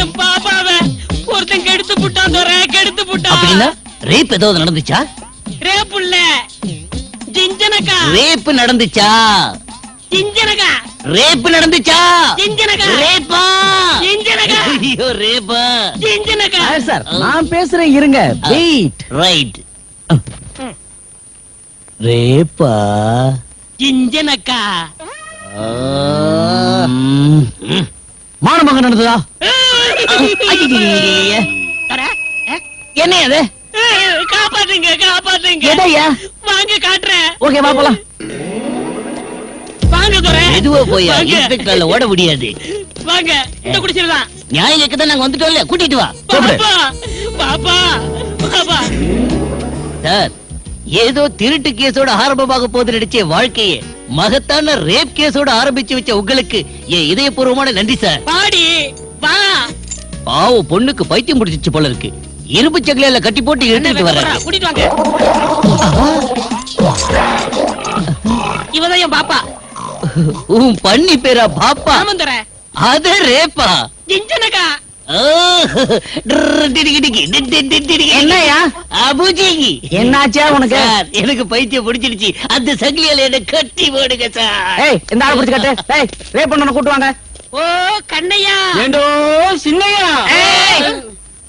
என் பாப்பாவை ஒருத்தன் கெடுத்து புட்டான் துரை கெடுத்து புட்டான். அப்படின்னா ரேப் ஏதாவது நடந்துச்சா? ரேப்புள்ள ஜிஞ்சனக்கா. ரேப் நடந்துச்சா? ஜிஞ்சனக்கா ரேப் நடந்துச்சா? ஜிஞ்சனக்கா ரேப்பா? ஐயோ ரேப்பா. ஜிஞ்சனக்கா சார் நான் பேசுறேன் இருங்க. Wait right ரேப்பா. ஜிஞ்சனக்கா மானமங்க நடந்ததா? என்ன அது? காப்பாத்துங்க காப்பாத்துங்க. எதையா? வாங்க காட்டுறேன். ஓகே வா போலாம். வாங்க துரை. மெதுவா போயா வாங்க. இன்ஸ்பெக்டர்ல ஓட முடியாது. வாங்க இந்த குடிச்சிடலாம் நியாயம் கேட்க தான் நாங்க வந்துட்டோம்ல கூட்டிட்டு வா. பாப்பா பாப்பா பாப்பா. சார் ஏதோ திருட்டு கேஸோட ஆரம்பமாக போது நடிச்ச வாழ்க்கையை மகத்தான ரேப் கேஸோட ஆரம்பிச்சு வச்ச உங்களுக்கு என் இதயபூர்வமான நன்றி சார். பாடி வா. பாவ பொண்ணுக்கு பைத்தியம் முடிச்சிச்சு போல இருக்கு. இரும்பு சங்கிலியில கட்டி போட்டு இழுத்துட்டு வர கூட்டிட்டு வாங்க. இவதான் என் பாப்பா. உன் பண்ணி பேரா பாப்பா. ஆமந்துற அது ரேப்பா. ஜிஞ்சனக்கா ஓ, டிர்ரு டிடிகி டிகி, டி டி டி டிடிகி. என்னய்யா? அபுஜிகி. என்னாச்சா உனக்கு? சார் எனக்கு பைத்தியம் பிடிச்சிருச்சு அந்த சங்கிலியால என்ன கட்டி போடுங்க சார். ஏய் இந்த ஆளை பிடிச்சு கட்டு. ஏய் ரேப் பண்ணன கூட்டு வாங்க. ஓ கண்ணையா? ஏண்டோ சின்னையா? ஏய்.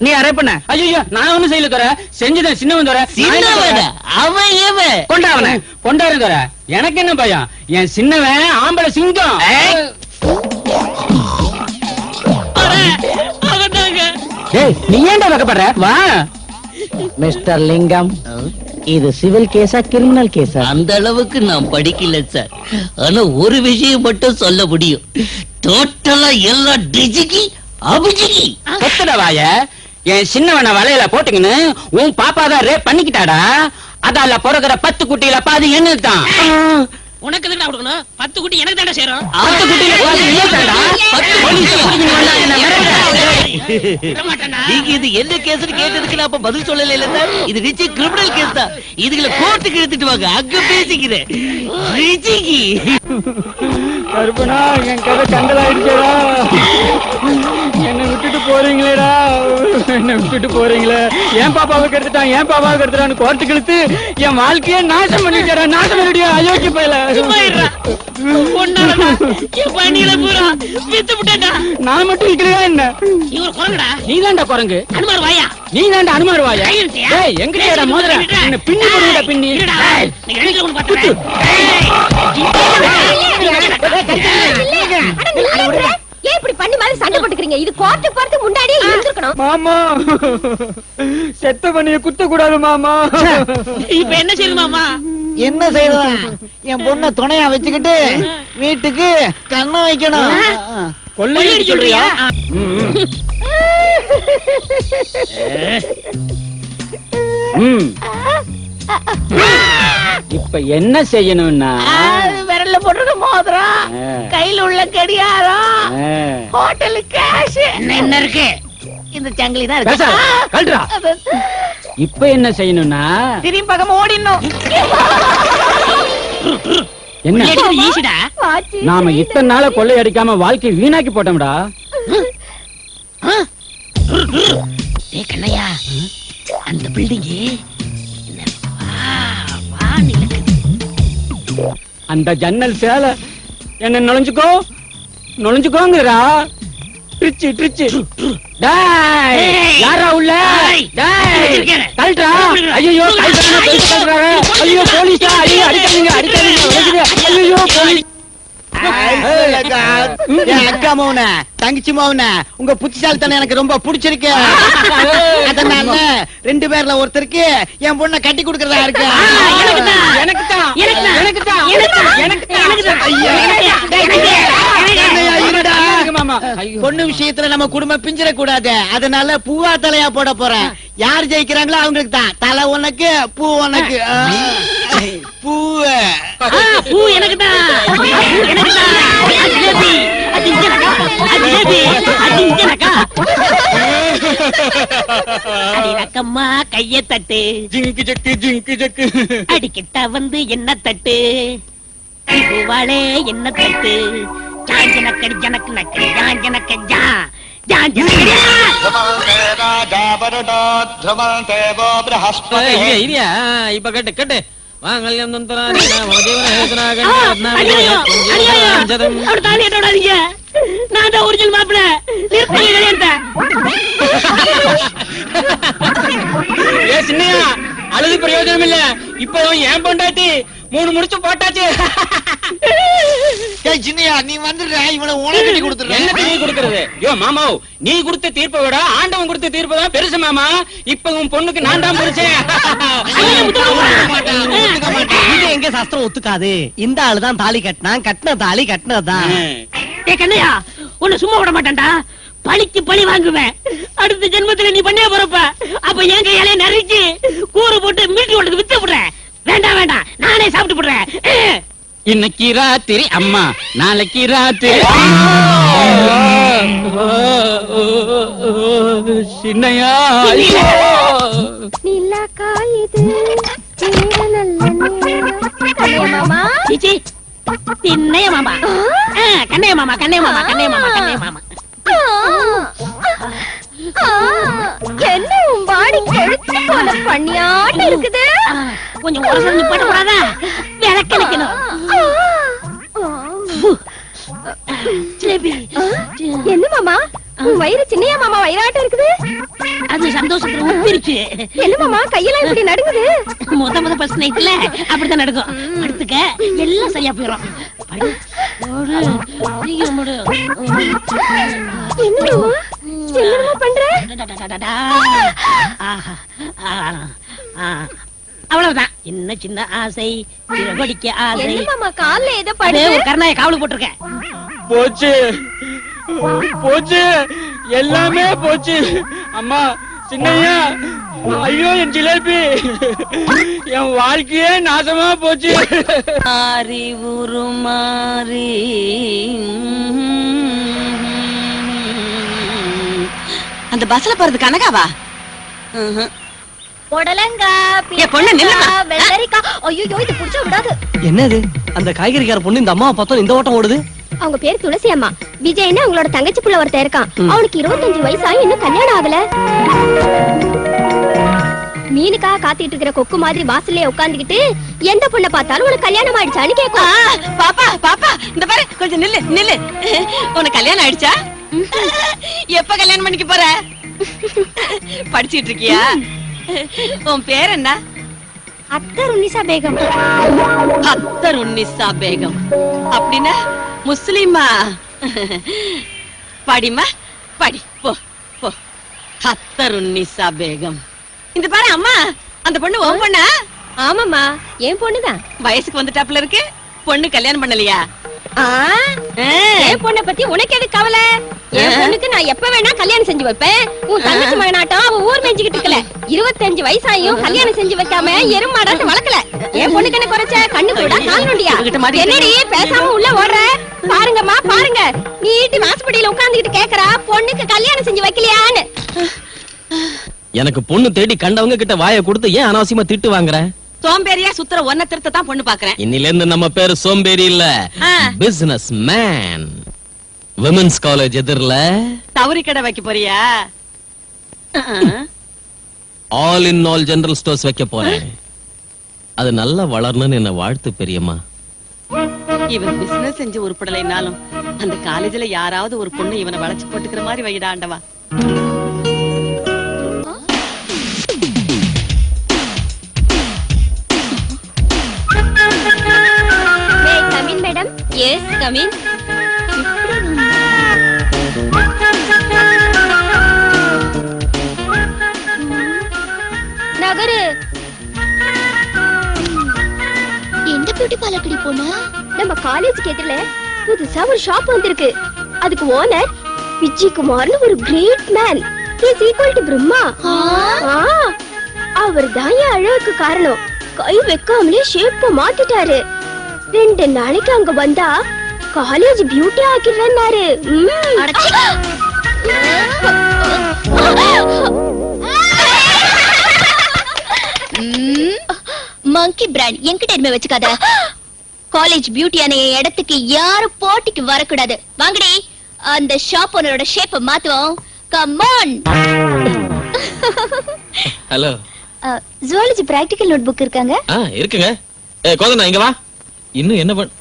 நீ ரேப் பண்ண? ஐயோ நான் ஒண்ணும் செய்யல தர செஞ்சதேன் சின்னவன் தர சின்னவனா? அவன் ஏவன் கொண்டா அவனை கொண்டாரு தர எனக்கு என்ன பயம்? என் சின்னவன் ஆம்பளை சிங்கம். நீ ஏன்டா வைக்கப்படுற? வா. மிஸ்டர் லிங்கம் இது சிவில் கேஸா கிரிமினல் கேஸா? அந்த அளவுக்கு நான் படிக்கல சார். ஆனா ஒரு விஷயம் மட்டும் சொல்ல முடியும். டோட்டலா எல்லா டிஜிகி அபிஜிகி. கொத்தட வாய. என் சின்னவனை வலையில போட்டுக்கின்னு உன் பாப்பா தான் ரேப் பண்ணிக்கிட்டாடா. அதால பிறகுற பத்து குட்டியில பாதி என்ன தான் உனக்கு எதுக்குடா கொடுக்கணும். பத்து குட்டி எனக்கு தாண்டா சேரும். பத்து குட்டியில பாதி பத்து போலீஸ் வந்தா என்ன நீங்க இது என்ன கேஸ்னு கேட்டதுக்கு அப்ப பதில் சொல்லல இல்ல சார் இது நிச்சயம் கிரிமினல் கேஸ் தான். இதுகளை கோர்ட்டுக்கு எடுத்துட்டு வாங்க. அங்க பேசிக்கிறேன். ரிஜிகி கருப்பனா என் கதை கண்டலாயிடுச்சேடா. என்னை விட்டுட்டு போறீங்களேடா என்னை விட்டுட்டு போறீங்களே என் பாப்பாவை கெடுத்துட்டான் என் பாப்பாவை கெடுத்துட்டான்னு கோர்ட்டு இழுத்து என் வாழ்க்கையே நாசம் பண்ணிட்டா நாசம் பண்ணிட்டியா அயோக்கிய பையல நான் மட்டும் இருக்கிறதா என்ன நீ ஒரு குரங்குடா நீ தான்டா குரங்கு அனுமார் வாயா நீ தான்டா அனுமார் வாயா கை எடுத்தியா? ஏய் எங்கடா மோதிர என்ன பின்னி போடுடா பின்னி. ஏன் இப்படி பண்ணி மாதிரி சண்டை போட்டுக்கிறீங்க? இது கோர்ட்டு போறதுக்கு முன்னாடியே இருந்திருக்கணும். மாமா. செத்த பண்ணிய குத்த கூடாது மாமா இப்ப என்ன செய்யுது மாமா? என்ன செய்யலாம் என் பொண்ண துணையா வச்சுக்கிட்டு வீட்டுக்கு கண்ணை வைக்கணும். கொள்ளையடி சொல்றியா? ம். இப்ப என்ன செய்யணும்னா? விரல்ல போட்டிருக்க மோதிரம் கையில உள்ள கடியாரம். ஹோட்டலு கேஷ் என்ன என்ன இருக்கு? இந்த சங்கிலி தான் இருக்கு. இப்ப என்ன செய்யணும்னா? திரும்பி பக்கம் ஓடிடணும். என்ன? நாம இத்தனை நாள கொள்ளை அடிக்காம வாழ்க்கை வீணாக்கி போட்டோம்டா. கண்ணையா? அந்த பில்டிங் அந்த ஜன்னல் சேலை என்ன நுழைஞ்சுக்கோ நுழைஞ்சுக்கோங்கறா ட்ரிச்சு ட்ரிச்சு டேய். யாரா உள்ள. டேய். கழட்டா ஐயோ கழட்டறாங்க ஐயோ போலீஸா ஐயோ அடிக்காதீங்க அடிக்காதீங்க. ஐயோ போலீஸ் என் அக்கா மௌன? தங்கச்சி மௌன? உங்க புத்திசாலித்தனம் எனக்கு ரொம்ப பிடிச்சிருக்கு. அதனால ரெண்டு பேர்ல ஒருத்தருக்கு என் பொண்ணை கட்டி கொடுக்கறதா இருக்கு. பொண்ணு விஷயத்துல நம்ம குடும்பம் பிஞ்சிட கூடாது அதனால பூவா தலையா போட போறேன். யார் ஜெயிக்கிறாங்களோ அவங்களுக்கு தான் தலை உனக்கு பூ உனக்கு. ஆ. பூவ. பூ எனக்கு தான் எனக்கு தான் ஜிலேபி அது இங்கனக்கா அது ஜிலேபி அது இங்கனக்கா அடிரக்கம்மா கைய தட்டு. ஜிங்கு ஜக்கு ஜிங்கு ஜக்கு. அடிக்கிட்டா வந்து என்ன தட்டு? பூவாளே என்ன தட்டு? ஜான் ஜனக்கு நக்கடி ஜான் இப்ப கேட்டு கேட்டு. மாங்கல்யம் நான் ஒரிஜினல் மாப்பிள்ள ஏ சின்னையா அழுது பிரயோஜனம் இல்ல. இப்போ ஏன் பொண்டாட்டி? மூணு முடிச்சு போட்டாச்சு. ஏய் சின்னையா நீ வந்துடுற. இவனை உனக்கு கட்டி கொடுத்துற என்ன கட்டி யோ மாமா நீ கொடுத்த தீர்ப்பை விட ஆண்டவன் கொடுத்த தீர்ப்பு தான் பெருசு மாமா. இப்ப உன் பொண்ணுக்கு நான் தான் இது எங்க சாஸ்திரம் ஒத்துக்காது? இந்த ஆளுதான் தாலி கட்டினான் கட்டின தாலி கட்டினதுதான் ஏ கண்ணையா உன்னை சும்மா விட மாட்டேன்டா. பழிக்கு பழி வாங்குவேன். அடுத்த ஜென்மத்துல நீ பண்ணிய போறப்ப அப்ப என் கையாலே நறுக்கி கூறு போட்டு மீட்டு கொண்டு வித்து விடுறேன் வேண்டாம் வேண்டாம் நானே சாப்பிட்டு விடுறேன் இன்னைக்கு ராத்திரி அம்மா நாளைக்கு ராத்திரி. சின்னையா நிலா காயுது நேர நல்ல நேரம். கண்ணையா மாமா. கண்ணைய மாமா கண்ணைய மாமா கண்ணைய மாமா கண்ணைய மாமா. என்ன உன் பாடி கெடுத்து போல பண்ணியாட்டு இருக்குது? கொஞ்சம் ஒரு சொல்லி போட்டு கூடாதா விளக்க நிக்கணும் ஜிலேபி என்ன மாமா? உன் வயிறு சின்னையா மாமா வயிறாட்டம் இருக்குது? அது சந்தோஷத்துல உப்பிருச்சு. என்ன மாமா? கையெல்லாம் இப்படி நடுங்குது? முத முத ஃபர்ஸ்ட் நைட்ல அப்படித்தான் நடக்கும் படுத்துக்க. எல்லாம் சரியா போயிடும். என்ன பண்ற? அவ்வளவுதான். சின்ன சின்ன ஆசை? சிறகடிக்க ஆசை. என்ன மாமா கால்ல ஏதோ படுது ஒரு கருணாய காவல் போட்டிருக்கேன். போச்சு. போச்சு. எல்லாமே போச்சு. அம்மா சின்னையா ஐயோ என் ஜிலேபி. என் வாழ்க்கையே நாசமா போச்சு. மாறி உருமாறி. அந்த பஸ்ல போறது கனகாவா? புடலங்கா ஏ, பொண்ணு, நில்லுமா. வெள்ளரிக்காய் ஐயோ இது புடிச்சா விடாது. என்னது? அந்த காய்கறிக்கார பொண்ணு இந்த அம்மாவை பார்த்தோம் இந்த ஓட்டம் ஓடுது? அவங்க பேர் துளசி அம்மா. விஜய்னு அவங்களோட தங்கச்சி புள்ள ஒருத்தன் இருக்கான். அவனுக்கு இருபத்தஞ்சு வயசா இன்னும் கல்யாணம் ஆகல. மீனுக்காக காத்துட்டு இருக்கிற கொக்கு மாதிரி வாசல்லே உட்கார்ந்துகிட்டு எந்த பொண்ணை பார்த்தாலும் உனக்கு கல்யாணம் ஆயிடுச்சான்னு கேட்கும். பாப்பா பாப்பா இந்த பாரு கொஞ்சம் நில்லு நில்லு. உனக்கு கல்யாணம் ஆயிடுச்சா? எப்ப கல்யாணம் பண்ணிக்க போற? படிச்சிட்டு இருக்கியா? உன் பேர் என்ன அத்தர் உன்னிசா பேகம். அத்தர் உன்னிசா பேகம். அப்படின்னா முஸ்லிமா? படிமா? படி போ போ. அத்தர் உன்னிசா பேகம். இந்த பாரு அம்மா அந்த பொண்ணு உன் பொண்ணா? ஆமாமா என் பொண்ணுதான். வயசுக்கு வந்துட்டாப்புல இருக்கு. பொண்ணு கல்யாணம் பண்ணலையா. என் பொண்ணை பத்தி உனக்கு எது கவலை? என் பொண்ணுக்கு நான் எப்ப வேணா கல்யாணம் செஞ்சு வைப்பேன். உன் தங்கச்சி மகனாட்டம் அவ ஊர் மேய்ஞ்சுக்கிட்டு இருக்கல. இருபத்தஞ்சு வயசாயும் கல்யாணம் செஞ்சு வைக்காம எருமாடாட்டம் வளர்க்கல. என் பொண்ணுக்கு என்ன குறைச்ச? கண்ணு கூட கால் நொண்டியா? என்னடி பேசாம உள்ள ஓடுற? பாருங்கம்மா பாருங்க. நீட்டு வாசப்படியில உட்கார்ந்துகிட்டு கேக்குறா பொண்ணுக்கு கல்யாணம் செஞ்சு வைக்கலையான்னு. எனக்கு பொண்ணு தேடி கண்டவங்க கிட்ட வாயை கொடுத்து ஏன் அனாவசியமா திட்டு வாங்குற? சோம்பேறியா சுத்துற ஒன்ன திருத்த தான் பொண்ணு பாக்குறேன். இன்னில இருந்து நம்ம பேரு சோம்பேறி இல்ல. பிசினஸ் மேன் விமென்ஸ் காலேஜ் எதிர்ல. தவறி கடை வைக்க போறியா? All in all general stores வைக்க போறேன். அது நல்லா வளரணும்னு என்ன வாழ்த்து பெரியம்மா. இவன் பிசினஸ் செஞ்சு உருப்படலைனாலும் அந்த காலேஜ்ல யாராவது ஒரு பொண்ணு இவனை வளைச்சு போட்டுக்கிற மாதிரி வைடா ஆண்டவா. Yes come in Nagar. எந்த பியூட்டி பார்லர் போன? நம்ம காலேஜ் எதிரில புதுசா ஒரு ஷாப் வந்திருக்கு. அதுக்கு ஓனர் விஜய் குமார்னு ஒரு great man is equal to Brahma அவர் தான் என் அழகுக்கு காரணம். கை வைக்காமலே ஷேப்ப மாத்திட்டாரு. ரெண்டு நாளைக்கு அங்க வந்தா காலேஜ் பியூட்டி ஆக்கிடுறேன்னாரு மங்கி பிராண்ட் என்கிட்ட எதுவுமே வச்சுக்காத. காலேஜ் பியூட்டியான என் இடத்துக்கு யாரும் போட்டிக்கு வரக்கூடாது. வாங்கடி அந்த ஷாப் ஓனரோட ஷேப்ப மாத்துவோம். Come on hello zoology practical note book இருக்காங்க? இருக்குங்க. கோதனா இங்க வா. இன்னும் என்ன பண்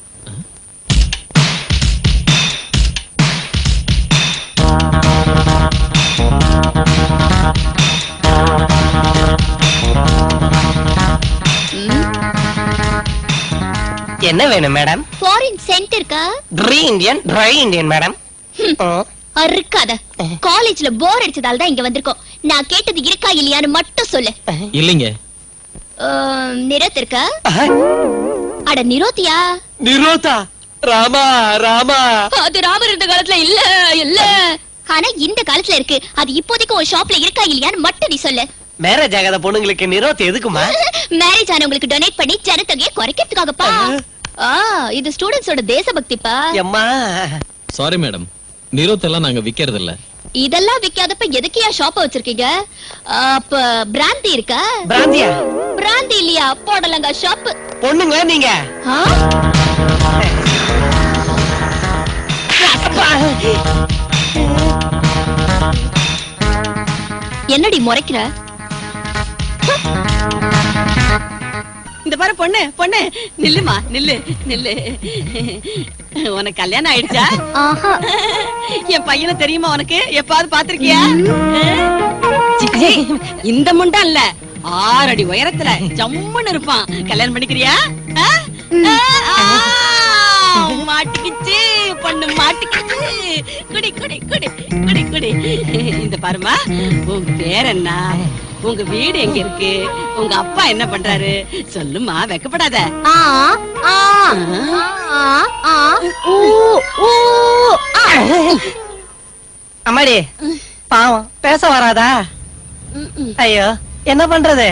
என்ன வேணும் மேடம்? ஃபாரின் சென்ட் இருக்கா? Try Indian try Indian madam. அறுக்காத. காலேஜ்ல போர் அடிச்சதால தான் இங்க வந்திருக்கோம். நான் கேட்டது இருக்கா இல்லையான்னு மட்டும் சொல்லு. இல்லைங்க. நிரத் இருக்கா? அட நிரோத்தியா? நிரோதா? ராமா ராமா. அது ராமர் இருந்த காலத்துல இல்ல இல்ல. ஆனா இந்த காலத்துல இருக்கு. அது இப்போதைக்கு ஒரு ஷாப்ல இருக்கா இல்லையான்னு மட்டும் நீ சொல்லு. மேரேஜ் ஆகாத பொண்ணுங்களுக்கு நிரோத் எதுக்குமா? மேரேஜ் ஆனவங்களுக்கு டொனேட் பண்ணி ஜனத்தொகையை குறைக்கிறதுக்காகப்பா. ஆ இது ஸ்டூடெண்ட்ஸோட தேசபக்திப்பா. சாரி மேடம் நிரோத்தெல்லாம் நாங்க விக்கிறது இல்ல இதெல்லாம் விக்காதப்ப எதுக்கியா ஷாப்ப வச்சிருக்கீங்க? அப்ப பிராந்தி இருக்கா? பிராந்தியா? பிராந்தி இல்லையா போடலங்க ஷாப் பொண்ணுங்க நீங்க? என்னடி முறைக்கிற? இந்த பாரு பொண்ணு பொண்ணு. நில்லுமா நில்லு நில்லு. உனக்கு கல்யாணம் ஆயிடுச்சா? ஆஹா. என் பையனை தெரியுமா உனக்கு? எப்பாவது பாத்திருக்கியா இந்த முண்டா இல்ல. ஆறு அடி உயரத்துல ஜம்முன்னு இருப்பான். கல்யாணம் பண்ணிக்கிறியா? மாட்டிக்கிச்சு பொண்ணு மாட்டிக்கிச்சு. குடி குடி குடி குடி குடி. இந்த பாருமா உன் பேர் என்ன? உங்க வீடு எங்க இருக்கு? உங்க அப்பா என்ன பண்றாரு? சொல்லுமா வெக்கப்படாத. ஆ ஆ ஆ ஆ ஊ ஊ ஆ. அம்மாடி பாவம் பேச வராதா? ஐயோ. என்ன பண்றது?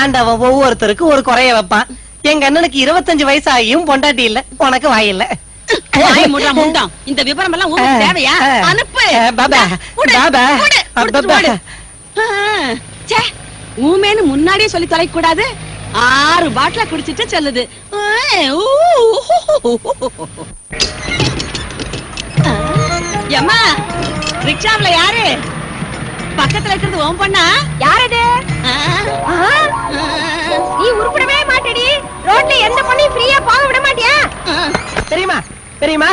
ஆண்டவன் ஒவ்வொருத்தருக்கும் ஒரு குறைய வைப்பான். எங்க அண்ணனுக்கு இருபத்தஞ்சு வயசு ஆகியும் பொண்டாட்டி இல்ல உனக்கு வாய் இல்ல. வாய் மூடுறா முண்டம் இந்த விவரம் எல்லாம் தேவையா? அனுப்பு. பாபா பாபா ஊமேன்னு முன்னாடியே சொல்லி தொலைக்க கூடாது ஆறு பாட்டில குடிச்சிட்டு செல்லுது. ரிக்ஷாவுல யாரு? பக்கத்துல இருக்கிறது ஓம் பண்ணா? யாரது? நீ உருப்படவே மாட்டடி. ரோட்ல எந்த பொண்ணையும் ஃப்ரீயா போக விட மாட்டியா? தெரியுமா? தெரியுமா?